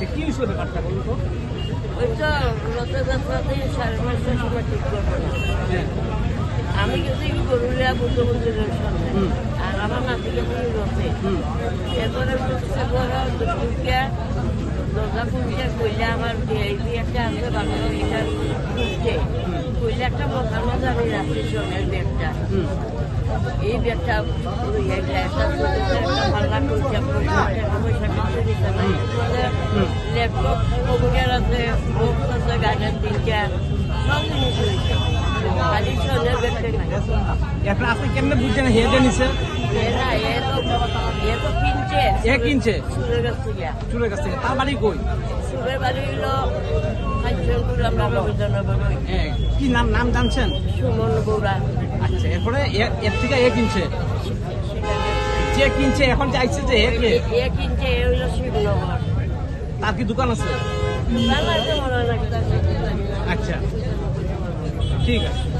আচ্ছা কি হয়েছিল ব্যাপারটা বলুন তো? ওই তো রথযাত্রাতে সাড়ে পাঁচটার সময় ঠিক করব না। হ্যাঁ। আমি গেছি গরুলিয়া বুদ্ধ মন্দিরের সামনে। আর আমার নাতি গেছি রথে। এরপরে কইলে আমার একটা বাংলা কইলে একটা ব্যাগটা। এই ব্যাগটা একটা একটা করছে টাকা পয়সা কিছু দিতে নাই ল্যাপটপ কম্পিউটার আছে বক্স আছে গানের তিনটা সব জিনিস রয়েছে। খালি সোনের ব্যাগটা নাই। এখন আপনি কেমনে বুঝছেন? নিছে? এ কিনছে। কাছ থেকে। তার বাড়ি কই? বাড়ি হলো কি নাম নাম জানছেন? সুমন বৌরা। আচ্ছা এরপরে এর থেকে এ কিনছে? যে কিনছে এখন চাইছে যে এ কিনছে এ শিবনগর। তার কি দোকান আছে? আচ্ছা। ঠিক আছে।